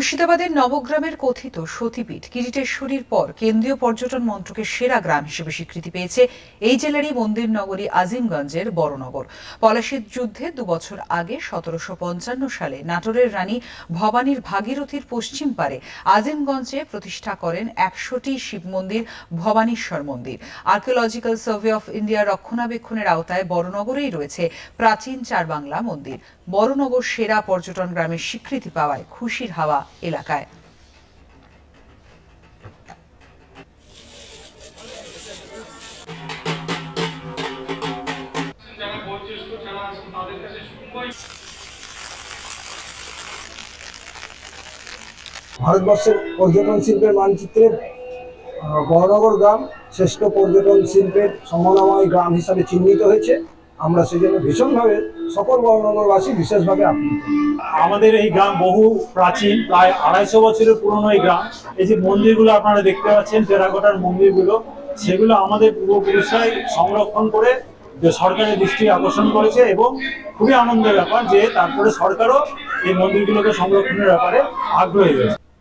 মুর্শিদাবাদের নবগ্রামের কথিত সতীপীঠ কিরিটেশ্বরীর পর কেন্দ্রীয় পর্যটন মন্ত্রকের সেরা গ্রাম হিসেবে স্বীকৃতি পেয়েছে এই জেলারই মন্দির নগরী আজিমগঞ্জের বড়নগর। পলাশীর যুদ্ধে দুবছর আগে সতেরোশো পঞ্চান্ন সালে নাটোরের রানী ভবানীর ভাগীরথীর পশ্চিম পারে আজিমগঞ্জে প্রতিষ্ঠা করেন একশোটি শিব মন্দির, ভবানীশ্বর মন্দির। আর্কিওলজিক্যাল সার্ভে অফ ইন্ডিয়া রক্ষণাবেক্ষণের আওতায় বড়নগরেই রয়েছে প্রাচীন চার বাংলা মন্দির। বড়নগর সেরা পর্যটন গ্রামের স্বীকৃতি পাওয়ায় খুশির হাওয়া এলাকায় ভারতবর্ষের পর্যটন শিল্পের মানচিত্রে বড়নগর গ্রাম শ্রেষ্ঠ পর্যটন শিল্পের সম্মানময় গ্রাম হিসাবে চিহ্নিত হয়েছে। আমরা সেই জন্য ভীষণভাবে সকল বড়নগরবাসী বিশেষভাবে আপ্লুত। আমাদের এই গ্রাম বহু প্রাচীন, প্রায় আড়াইশো বছরের পুরনো এই গ্রাম। এই যে মন্দিরগুলো আপনারা দেখতে পাচ্ছেন, টেরাকোটার মন্দিরগুলো, সেগুলো আমাদের পূর্বপুরুষরাই সংরক্ষণ করে সরকারের দৃষ্টি আকর্ষণ করেছে এবং খুবই আনন্দের ব্যাপার যে তারপরে সরকারও এই মন্দিরগুলোকে সংরক্ষণের ব্যাপারে আগ্রহী হয়েছে।